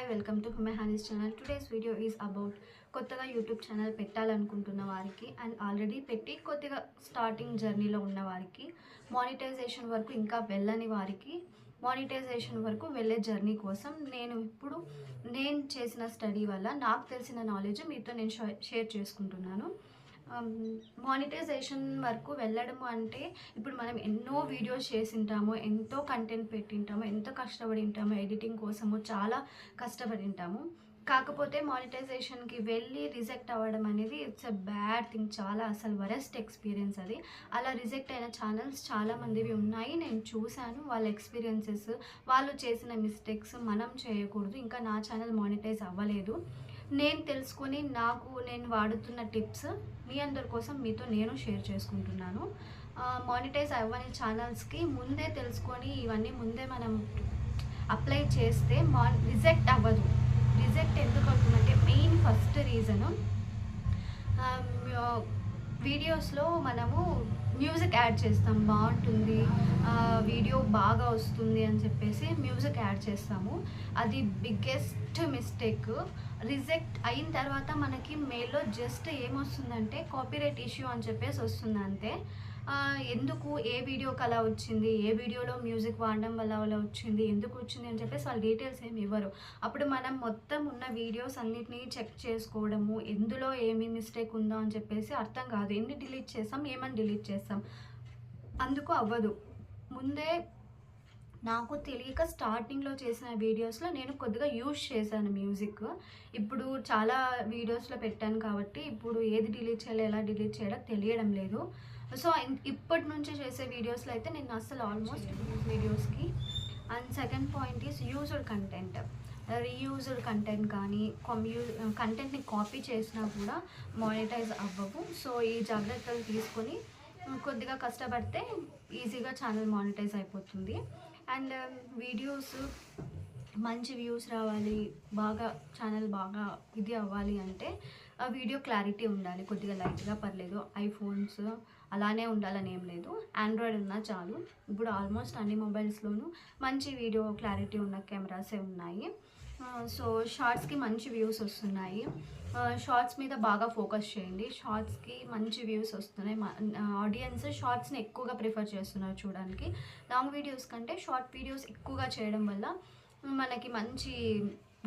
Hi welcome to Hume Honey's channel today's video is about కొత్తగా YouTube channel పెట్టాలనుకుంటున్న వారికి and already పెట్టి కొద్దిగా స్టార్టింగ్ జర్నీలో ఉన్న వారికి మానిటైజేషన్ వరకు ఇంకా వెళ్ళని వారికి మానిటైజేషన్ వరకు వెళ్ళే జర్నీ కోసం నేను ఇప్పుడు నేను చేసిన స్టడీ వల్ల నాకు తెలిసిన నాలెడ్జ్ మీతో నేను షేర్ చేసుకుంటున్నాను. Um, మానిటైజేషన్ వరకు వెళ్ళడం అంటే ఇప్పుడు మనం ఎన్నో వీడియోస్ చేసింటాము ఎంతో కంటెంట్ పెట్టింటాము ఎంతో కష్టపడి ఉంటాము ఎడిటింగ్ కోసము చాలా కష్టపడి ఉంటాము కాకపోతే మానిటైజేషన్కి వెళ్ళి రిజెక్ట్ అవ్వడం అనేది ఇట్స్ ఎ బ్యాడ్ థింగ్ చాలా అసలు వరెస్ట్ ఎక్స్పీరియన్స్ అది. అలా రిజెక్ట్ అయిన ఛానల్స్ చాలామందివి ఉన్నాయి. నేను చూశాను వాళ్ళ ఎక్స్పీరియన్సెస్ వాళ్ళు చేసిన మిస్టేక్స్ మనం చేయకూడదు. ఇంకా నా ఛానల్ మానిటైజ్ అవ్వలేదు. నేను తెలుసుకొని నాకు నేను వాడుతున్న టిప్స్ మీ అందరి కోసం మీతో నేను షేర్ చేసుకుంటున్నాను. మానిటైజ్ అవ్వని ఛానల్స్కి ముందే తెలుసుకొని ఇవన్నీ ముందే మనం అప్లై చేస్తే మా రిజెక్ట్ అవ్వదు. రిజెక్ట్ ఎందుకు అవుతుందంటే మెయిన్ ఫస్ట్ రీజను వీడియోస్లో మనము మ్యూజిక్ యాడ్ చేస్తాం బాగుంటుంది. వీడియో బాగా వస్తుంది అని చెప్పేసి మ్యూజిక్ యాడ్ చేస్తాము. అది బిగ్గెస్ట్ మిస్టేక్. రిజెక్ట్ అయిన తర్వాత మనకి మెయిల్లో జస్ట్ ఏమొస్తుందంటే కాపీరైట్ ఇష్యూ అని చెప్పేసి వస్తుంది అంతే ఎందుకు ఏ వీడియోకి అలా వచ్చింది? ఏ వీడియోలో మ్యూజిక్ వాడడం వల్ల అలా వచ్చింది? ఎందుకు వచ్చింది అని చెప్పేసి వాళ్ళు డీటెయిల్స్ ఏమి ఇవ్వరు. అప్పుడు మనం మొత్తం ఉన్న వీడియోస్ అన్నిటినీ చెక్ చేసుకోవడము ఎందులో ఏమి మిస్టేక్ ఉందో అని చెప్పేసి అర్థం కాదు. ఎన్ని డిలీట్ చేస్తాం? ఏమని డిలీట్ చేస్తాం? అందుకు అవ్వదు. ముందే నాకు తెలియక స్టార్టింగ్లో చేసిన వీడియోస్లో నేను కొద్దిగా యూజ్ చేశాను మ్యూజిక్ ఇప్పుడు చాలా వీడియోస్లో పెట్టాను కాబట్టి ఇప్పుడు ఏది డిలీట్ చేయాలి ఎలా డిలీట్ చేయాలో తెలియడం లేదు. సో ఇప్పటి నుంచి చేసే వీడియోస్లో అయితే నేను అసలు ఆల్మోస్ట్ వీడియోస్కి. And second point is user content reuser content కానీ కమ్యూ కంటెంట్ని కాపీ చేసినా కూడా మానిటైజ్ అవ్వవు. సో ఈ జాగ్రత్తలు తీసుకొని కొద్దిగా కష్టపడితే ఈజీగా ఛానల్ మానిటైజ్ అయిపోతుంది. అండ్ um, వీడియోస్ మంచి వ్యూస్ రావాలి బాగా ఛానల్ బాగా ఇది అవ్వాలి అంటే ఆ వీడియో క్లారిటీ ఉండాలి. కొద్దిగా లైట్గా పర్లేదు. ఐఫోన్స్ అలానే ఉండాలని ఏం లేదు. ఆండ్రాయిడ్ ఉన్నా చాలు. ఇప్పుడు ఆల్మోస్ట్ అన్ని మొబైల్స్లోనూ మంచి వీడియో క్లారిటీ ఉన్న కెమెరాసే ఉన్నాయి. సో షార్ట్స్కి మంచి వ్యూస్ వస్తున్నాయి. షార్ట్స్ మీద బాగా ఫోకస్ చేయండి. షార్ట్స్కి మంచి వ్యూస్ వస్తున్నాయి. ఆడియన్స్ షార్ట్స్ని ఎక్కువగా ప్రిఫర్ చేస్తున్నారు చూడడానికి. లాంగ్ వీడియోస్ కంటే షార్ట్ వీడియోస్ ఎక్కువగా చేయడం వల్ల మనకి మంచి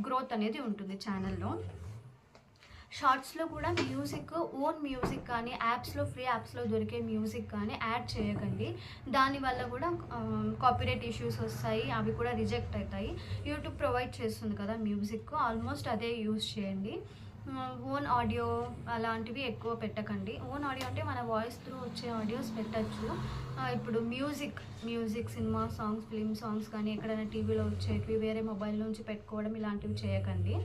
గ్రోత్ అనేది ఉంటుంది ఛానల్లో షార్ట్స్లో కూడా మ్యూజిక్ ఓన్ మ్యూజిక్ కానీ యాప్స్లో ఫ్రీ యాప్స్లో దొరికే మ్యూజిక్ కానీ యాడ్ చేయకండి. దానివల్ల కూడా కాపీరైట్ ఇష్యూస్ వస్తాయి అవి కూడా రిజెక్ట్ అవుతాయి. యూట్యూబ్ ప్రొవైడ్ చేస్తుంది కదా మ్యూజిక్ ఆల్మోస్ట్ అదే యూస్ చేయండి. ఓన్ ఆడియో అలాంటివి ఎక్కువ పెట్టకండి. ఓన్ ఆడియో అంటే మన వాయిస్ త్రూ వచ్చే ఆడియోస్ పెట్టచ్చు. ఇప్పుడు music music cinema songs film songs కానీ ఎక్కడైనా టీవీలో వచ్చేటివి వేరే మొబైల్ నుంచి పెట్టుకోవడం ఇలాంటివి చేయకండి.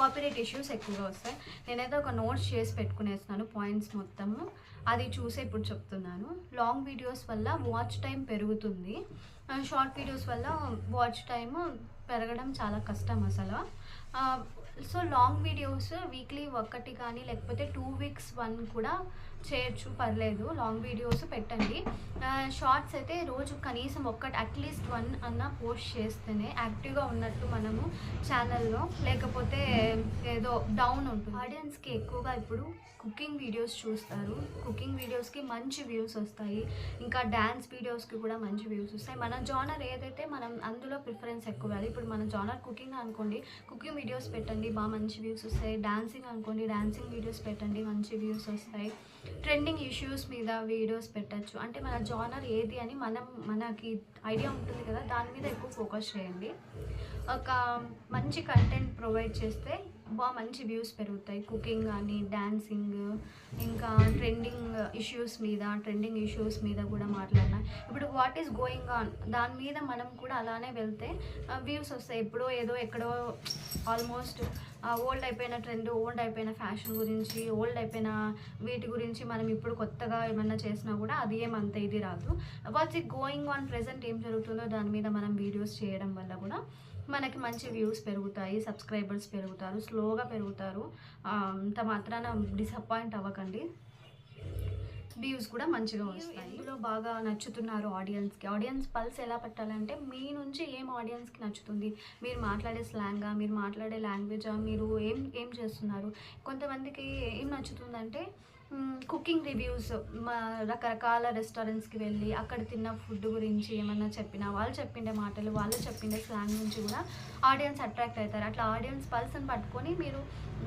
కాపీరైట్ ఇష్యూస్ ఎక్కువగా వస్తాయి. నేనైతే ఒక నోట్స్ చేసి పెట్టుకునేస్తున్నాను పాయింట్స్ మొత్తము. అది చూసే ఇప్పుడు చెప్తున్నాను. లాంగ్ వీడియోస్ వల్ల వాచ్ టైం పెరుగుతుంది. షార్ట్ వీడియోస్ వల్ల వాచ్ టైం పెరగడం చాలా కష్టం అసలు. సో లాంగ్ వీడియోస్ వీక్లీ ఒక్కటి కానీ లేకపోతే టూ వీక్స్ వన్ కూడా చేయొచ్చు పర్లేదు. లాంగ్ వీడియోస్ పెట్టండి. షార్ట్స్ అయితే రోజు కనీసం ఒక్కటి అట్లీస్ట్ వన్ అన్న పోస్ట్ చేస్తేనే యాక్టివ్గా ఉన్నట్టు మనము ఛానల్లో లేకపోతే ఏదో డౌన్ ఉంటుంది. ఆడియన్స్కి ఎక్కువగా ఇప్పుడు కుకింగ్ వీడియోస్ చూస్తారు. కుకింగ్ వీడియోస్కి మంచి వ్యూస్ వస్తాయి. ఇంకా డ్యాన్స్ వీడియోస్కి కూడా మంచి వ్యూస్ వస్తాయి. మన జానర్ ఏదైతే మనం అందులో ప్రిఫరెన్స్ ఎక్కువ ఇవ్వాలి ఇప్పుడు మన జానర్ కుకింగ్ అనుకోండి కుకింగ్ వీడియోస్ పెట్టండి బాగా మంచి వ్యూస్ వస్తాయి. డాన్సింగ్ అనుకోండి డాన్సింగ్ వీడియోస్ పెట్టండి మంచి వ్యూస్ వస్తాయి. ట్రెండింగ్ ఇష్యూస్ మీద వీడియోస్ పెట్టచ్చు. అంటే మన జానర్ ఏది అని మనం మనకి ఐడియా ఉంటుంది కదా దాని మీద ఎక్కువ ఫోకస్ చేయండి. ఒక మంచి కంటెంట్ ప్రొవైడ్ చేస్తే బాగా మంచి వ్యూస్ పెరుగుతాయి. కుకింగ్ కానీ డ్యాన్సింగ్ ఇంకా ట్రెండింగ్ ఇష్యూస్ మీద ట్రెండింగ్ ఇష్యూస్ మీద కూడా మాట్లాడినా ఇప్పుడు వాట్ ఈస్ గోయింగ్ ఆన్ దాని మీద మనం కూడా అలానే వెళ్తే వ్యూస్ వస్తాయి. ఎప్పుడో ఏదో ఎక్కడో ఆల్మోస్ట్ ఓల్డ్ అయిపోయిన ట్రెండ్ ఓల్డ్ అయిపోయిన ఫ్యాషన్ గురించి ఓల్డ్ అయిపోయిన వీటి గురించి మనం ఇప్పుడు కొత్తగా ఏమన్నా చేసినా కూడా అది ఏమంత ఇది రాదు. What's it going on present ఏం జరుగుతుందో దాని మీద మనం వీడియోస్ చేయడం వల్ల కూడా మనకి మంచి వ్యూస్ పెరుగుతాయి సబ్స్క్రైబర్స్ పెరుగుతారు స్లోగా పెరుగుతారు. అంత మాత్రాన డిసప్పాయింట్ అవ్వకండి. వ్యూస్ కూడా మంచిగా వస్తాయి. ఇందులో బాగా నచ్చుతున్నారు ఆడియన్స్కి ఆడియన్స్ పల్స్ ఎలా పెట్టాలంటే మీ నుంచి ఏం ఆడియన్స్కి నచ్చుతుంది? మీరు మాట్లాడే స్లాంగా మీరు మాట్లాడే లాంగ్వేజా మీరు ఏం ఏం చేస్తున్నారు? కొంతమందికి ఏం నచ్చుతుందంటే కుకింగ్ రివ్యూస్ మా రకరకాల రెస్టారెంట్స్కి వెళ్ళి అక్కడ తిన్న ఫుడ్ గురించి ఏమన్నా చెప్పినా వాళ్ళు చెప్పిండే మాటలు వాళ్ళు చెప్పిండే స్లాంగ్ నుంచి కూడా ఆడియన్స్ అట్రాక్ట్ అవుతారు. అట్లా ఆడియన్స్ పల్సన్ పట్టుకొని మీరు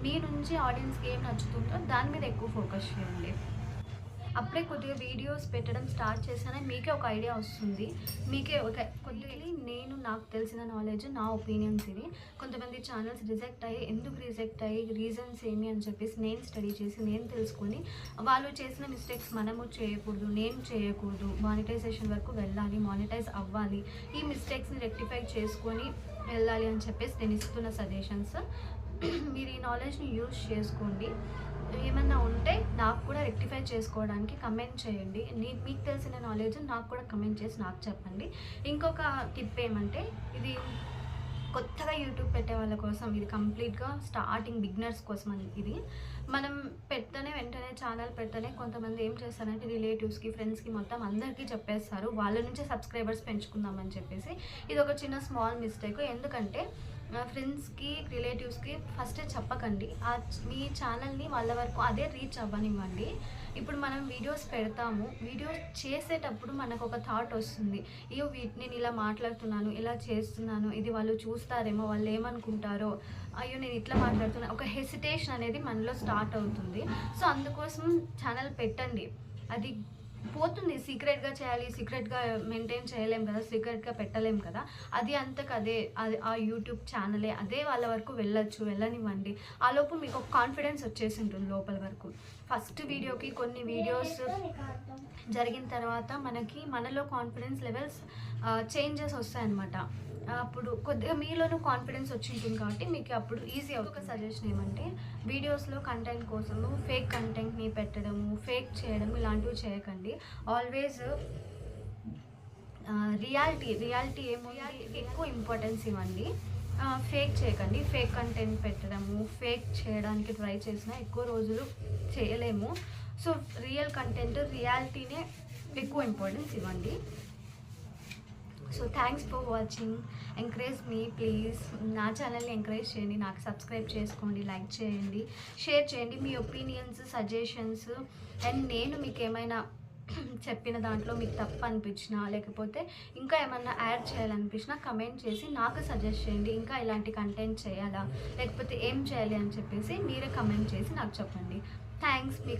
మీ నుంచి ఆడియన్స్కి ఏం నచ్చుతుందో దాని మీద ఎక్కువ ఫోకస్ చేయండి. అప్పుడే కొద్దిగా వీడియోస్ పెట్టడం స్టార్ట్ చేశానే మీకే ఒక ఐడియా వస్తుంది. మీకే ఒక కొద్దిగా నేను నాకు తెలిసిన నాలెడ్జ్ నా ఒపీనియన్స్ ఇవి. కొంతమంది ఛానల్స్ రిజెక్ట్ అయ్యి ఎందుకు రిజెక్ట్ అయ్యి రీజన్స్ ఏమి అని చెప్పేసి నేను స్టడీ చేసి నేను తెలుసుకొని వాళ్ళు చేసిన మిస్టేక్స్ మనము చేయకూడదు నేను చేయకూడదు మానిటైజేషన్ వరకు వెళ్ళాలి మానిటైజ్ అవ్వాలి. ఈ మిస్టేక్స్ని రెక్టిఫై చేసుకొని వెళ్ళాలి అని చెప్పేసి నేను ఇస్తున్న సజెషన్స్ మీరు ఈ నాలెడ్జ్ని యూజ్ చేసుకోండి. ఏమన్నా ఉంటే నాకు కూడా రెక్టిఫై చేసుకోవడానికి కమెంట్ చేయండి. మీకు తెలిసిన నాలెడ్జ్ నాకు కూడా కమెంట్ చేసి నాకు చెప్పండి. ఇంకొక టిప్ ఏమంటే ఇది కొత్తగా యూట్యూబ్ పెట్టే వాళ్ళ కోసం ఇది కంప్లీట్గా స్టార్టింగ్ బిగినర్స్ కోసం అని ఇది. మనం పెడతానే వెంటనే ఛానల్ పెడతానే కొంతమంది ఏం చేస్తారంటే రిలేటివ్స్కి ఫ్రెండ్స్కి మొత్తం అందరికీ చెప్పేస్తారు. వాళ్ళ నుంచే సబ్స్క్రైబర్స్ పెంచుకుందామని చెప్పేసి. ఇది ఒక చిన్న స్మాల్ మిస్టేక్ ఎందుకంటే ఫ్రెండ్స్కి రిలేటివ్స్కి ఫస్ట్ చెప్పకండి. ఆ మీ ఛానల్ని వాళ్ళ వరకు అదే రీచ్ అవ్వనివ్వండి. ఇప్పుడు మనం వీడియోస్ పెడతాము. వీడియోస్ చేసేటప్పుడు మనకు ఒక థాట్ వస్తుంది. అయ్యో వీటిని నేను ఇలా మాట్లాడుతున్నాను ఇలా చేస్తున్నాను ఇది వాళ్ళు చూస్తారేమో వాళ్ళు ఏమనుకుంటారో అయ్యో నేను ఇట్లా మాట్లాడుతున్నాను ఒక హెసిటేషన్ అనేది మనలో స్టార్ట్ అవుతుంది. సో అందుకోసం ఛానల్ పెట్టండి. అది పోతుంది సీక్రెట్గా చేయాలి సీక్రెట్గా మెయింటైన్ చేయలేం కదా సీక్రెట్గా పెట్టలేం కదా. అది అంతకదే అది ఆ యూట్యూబ్ ఛానలే అదే వాళ్ళ వరకు వెళ్ళొచ్చు వెళ్ళనివ్వండి. ఆ లోపు మీకు ఒక కాన్ఫిడెన్స్ వచ్చేసి ఉంటుంది లోపల వరకు. ఫస్ట్ వీడియోకి కొన్ని వీడియోస్ జరిగిన తర్వాత మనకి మనలో కాన్ఫిడెన్స్ లెవెల్స్ చేంజెస్ వస్తాయన్నమాట. అప్పుడు కొద్దిగా మీలోనూ కాన్ఫిడెన్స్ వచ్చింటుంది కాబట్టి మీకు అప్పుడు ఈజీ అవుతుంది. ఒక సజెషన్ ఏమంటే వీడియోస్లో కంటెంట్ కోసము ఫేక్ కంటెంట్ని పెట్టడము ఫేక్ చేయడం ఇలాంటివి చేయకండి. ఆల్వేస్ రియాలిటీ రియాలిటీ ఏమో ఎక్కువ ఇంపార్టెన్స్ ఇవ్వండి. ఫేక్ చేయకండి. ఫేక్ కంటెంట్ పెట్టడము ఫేక్ చేయడానికి ట్రై చేసినా ఎక్కువ రోజులు చేయలేము. సో రియల్ కంటెంట్ రియాలిటీనే ఎక్కువ ఇంపార్టెన్స్ ఇవ్వండి. So thanks for watching encourage me please నా ఛానల్ని ఎంకరేజ్ చేయండి. నాకు సబ్స్క్రైబ్ చేసుకోండి లైక్ చేయండి. షేర్ చేయండి మీ ఒపీనియన్స్ సజెషన్స్ అండ్ నేను మీకు ఏమైనా చెప్పిన దాంట్లో మీకు తప్పు అనిపించినా లేకపోతే ఇంకా ఏమన్నా యాడ్ చేయాలనిపించినా కమెంట్ చేసి నాకు సజెస్ట్ చేయండి. ఇంకా ఇలాంటి కంటెంట్ చేయాలా? లేకపోతే ఏం చేయాలి అని చెప్పేసి మీరే కమెంట్ చేసి నాకు చెప్పండి. థ్యాంక్స్ మీ